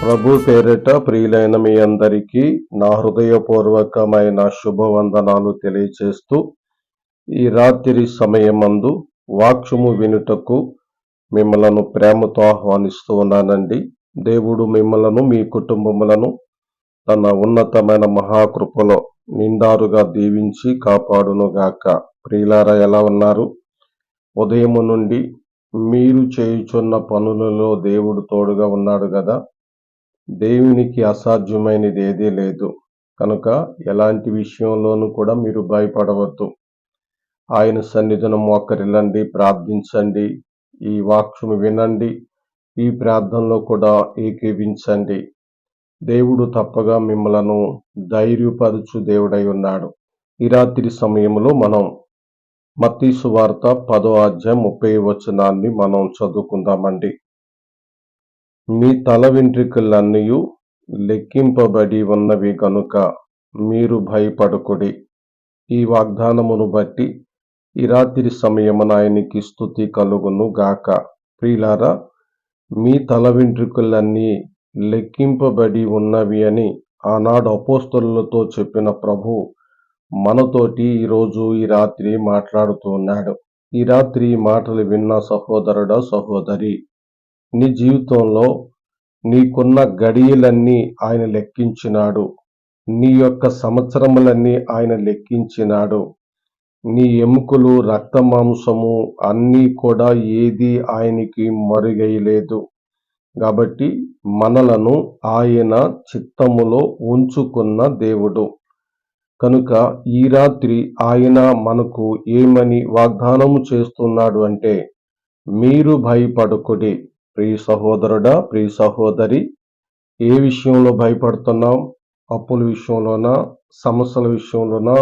ప్రభు పేరిట ప్రియులైన మీ అందరికీ నా హృదయపూర్వకమైన శుభవందనాలు తెలియచేస్తూ ఈ రాత్రి సమయమందు వాక్యము వినుటకు మిమ్మలను ప్రేమతో ఆహ్వానిస్తూ ఉన్నానండి. దేవుడు మిమ్మలను మీ కుటుంబములను తన ఉన్నతమైన మహాకృపలో నిండారుగా దీవించి కాపాడునుగాక. ప్రియులారా ఎలా ఉన్నారు? ఉదయము నుండి మీరు చేయుచున్న పనులలో దేవుడు తోడుగా ఉన్నాడు కదా. దేవునికి అసాధ్యమైనది ఏదీ లేదు. కనుక ఎలాంటి విషయంలోనూ కూడా మీరు భయపడవద్దు. ఆయన సన్నిధనం మోకరిల్లండి ప్రార్థించండి. ఈ వాక్యము వినండి. ఈ ప్రార్థనలో కూడా ఏకీవించండి దేవుడు తప్పగా మిమ్మలను ధైర్యపరచు దేవుడై ఉన్నాడు. ఈ రాత్రి సమయంలో మనం మత్తీసు వార్త పదో అధ్యాయం ముప్పై వచనాన్ని మనం చదువుకుందామండి. మీ తల వెంట్రుకలన్నీ లెక్కింపబడి ఉన్నవి కనుక మీరు భయపడకుడి. ఈ వాగ్దానమును బట్టి ఈ రాత్రి సమయమున ఆయనకి స్థుతి కలుగును గాక. ప్రియులారా మీ తల వెంట్రుకలన్నీ లెక్కింపబడి ఉన్నవి అని ఆనాడు అపోస్తులతో చెప్పిన ప్రభు మనతోటి ఈరోజు ఈ రాత్రి మాట్లాడుతూ ఉన్నాడు. ఈ రాత్రి మాటలు విన్న సహోదరుడా సహోదరి నీ జీవితంలో నీకున్న గడియలన్నీ ఆయన లెక్కించినాడు. నీ యొక్క సంవత్సరములన్నీ ఆయన లెక్కించినాడు. నీ ఎముకలు రక్త మాంసము అన్నీ కూడా ఏది ఆయనకి మరుగైలేదు. కాబట్టి మనలను ఆయన చిత్తములో ఉంచుకున్న దేవుడు. కనుక ఈ రాత్రి ఆయన మనకు ఏమని వాగ్దానము చేస్తున్నాడు అంటే మీరు భయపడకుడి. ప్రియ సహోదరుడా ప్రియ సహోదరి ఏ విషయంలో భయపడుతున్నాం అప్పుల విషయంలోనా? సమస్యల విషయంలోనా?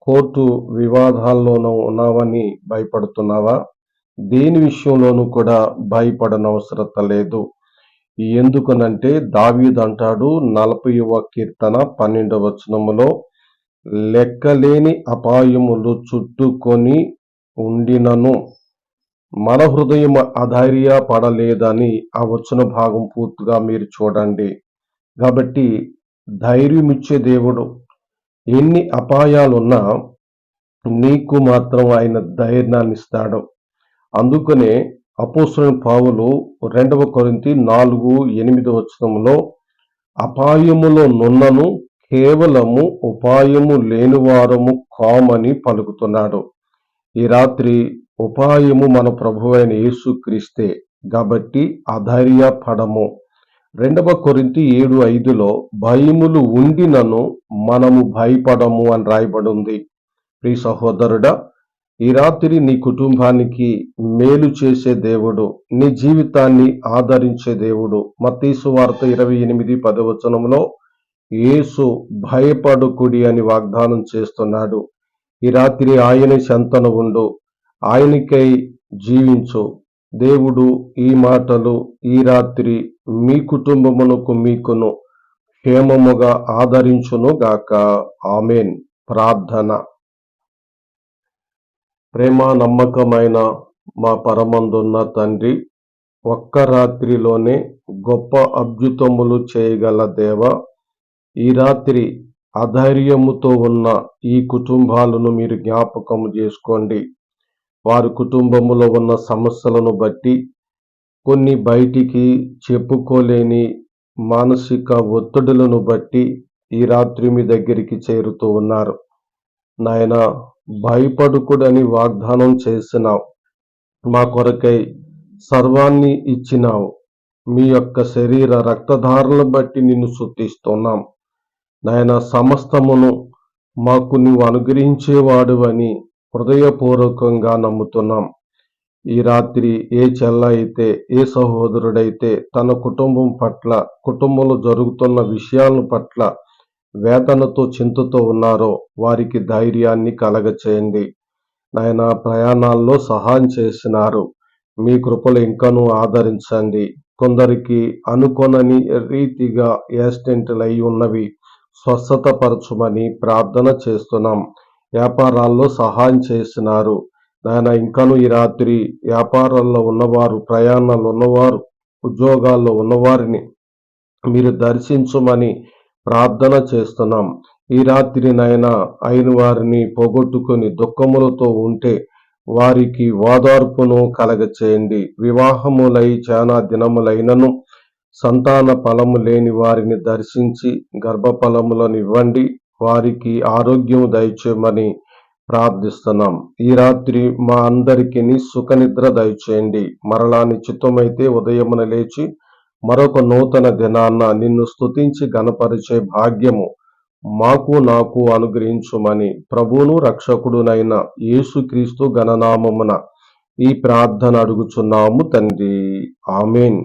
కోర్టు వివాదాల్లోనూ ఉన్నావని భయపడుతున్నావా? దేని విషయంలోనూ కూడా భయపడనవసరత లేదు. ఎందుకనంటే దావీదంటాడు నలభైవ కీర్తన పన్నెండవ వచనములో లెక్కలేని అపాయములు చుట్టుకొని ఉండినను. మన హృదయం అధైర్య పడలేదని ఆ వచ్చిన భాగం పూర్తిగా మీరు చూడండి. కాబట్టి ధైర్యం ఇచ్చే దేవుడు ఎన్ని అపాయాలున్నా నీకు మాత్రం ఆయన ధైర్యాన్ని ఇస్తాడు. అందుకనే అపోసరం పావులు రెండవ కొరింతి నాలుగు ఎనిమిది వచనంలో అపాయములో నున్నను కేవలము ఉపాయము లేనివారము కామని పలుకుతున్నాడు. ఈ రాత్రి ఉపాయము మన ప్రభు అయిన యేసుక్రీస్తే కాబట్టి అధైర్యపడము. రెండవ కొరింతి ఏడు ఐదులో భయములు ఉండినను మనము భయపడము అని రాయబడి ఉంది ప్రియ సహోదరుడా ఈ రాత్రి నీ కుటుంబానికి మేలు చేసే దేవుడు నీ జీవితాన్ని ఆదరించే దేవుడు. మత్తీసు వార్త ఇరవై ఎనిమిది పదవచనంలో యేసు భయపడుకుడి అని వాగ్దానం చేస్తున్నాడు. ఈ రాత్రి ఆయన చెంతన ఉండు. ఆయనకై జీవించు. దేవుడు ఈ మాటలు ఈ రాత్రి మీ కుటుంబమునకు మీకును క్షేమముగా ఆదరించును గాక. ఆమెన్. ప్రార్థన. ప్రేమ నమ్మకమైన మా పరమందున్న తండ్రి ఒక్క రాత్రిలోనే గొప్ప అద్భుతములు చేయగల దేవ ఈ రాత్రి అధైర్యముతో ఉన్న ఈ కుటుంబాలను మీరు జ్ఞాపకం చేసుకోండి. వారి కుటుంబములో ఉన్న సమస్యలను బట్టి కొన్ని బయటికి చెప్పుకోలేని మానసిక ఒత్తిడులను బట్టి ఈ రాత్రి మీ దగ్గరికి చేరుతూ ఉన్నారు. నాయన భయపడుకుడని వాగ్దానం చేసినావు. మా కొరకై సర్వాన్ని ఇచ్చినావు. మీ యొక్క శరీర రక్తధారలను బట్టి నిన్ను శుద్ధిస్తున్నాం నాయన సమస్తమును మాకు నువ్వు అనుగ్రహించేవాడు అని హృదయపూర్వకంగా నమ్ముతున్నాం. ఈ రాత్రి ఏ చెల్ల అయితే ఏ సహోదరుడైతే తన కుటుంబం పట్ల కుటుంబంలో జరుగుతున్న విషయాల పట్ల వేదనతో చింతతో ఉన్నారో వారికి ధైర్యాన్ని కలగచేయండి. నాయన ప్రయాణాల్లో సహాయం చేసినారు. మీ కృపలు ఇంకనూ ఆదరించండి. కొందరికి అనుకొనని రీతిగా యాక్సిడెంట్లు అయి ఉన్నవి స్వస్థతపరచుమని ప్రార్థన చేస్తున్నాం. వ్యాపారాల్లో సహాయం చేస్తున్నారు. నాయన ఇంకను ఈ రాత్రి వ్యాపారాల్లో ఉన్నవారు ప్రయాణాల్లో ఉన్నవారు ఉద్యోగాల్లో ఉన్నవారిని మీరు దర్శించమని ప్రార్థన చేస్తున్నాం. ఈ రాత్రి నాయన అయిన వారిని పోగొట్టుకుని దుఃఖములతో ఉంటే వారికి ఓదార్పును కలగచేయండి. వివాహములై చాలా దినములైనను సంతాన ఫలము లేని వారిని దర్శించి గర్భఫలములను ఇవ్వండి. వారికి ఆరోగ్యం దయచేయమని ప్రార్థిస్తున్నాం. ఈ రాత్రి మా అందరికీ సుఖనిద్ర దయచేయండి. మరలా నిశ్చితమైతే ఉదయమున లేచి మరొక నూతన దినాన్న నిన్ను స్తుతించి గణపరిచే భాగ్యము మాకు నాకు అనుగ్రహించుమని ప్రభువును రక్షకుడునైన యేసుక్రీస్తు గణనామమున ఈ ప్రార్థన అడుగుచున్నాము తండ్రి. ఆమెన్.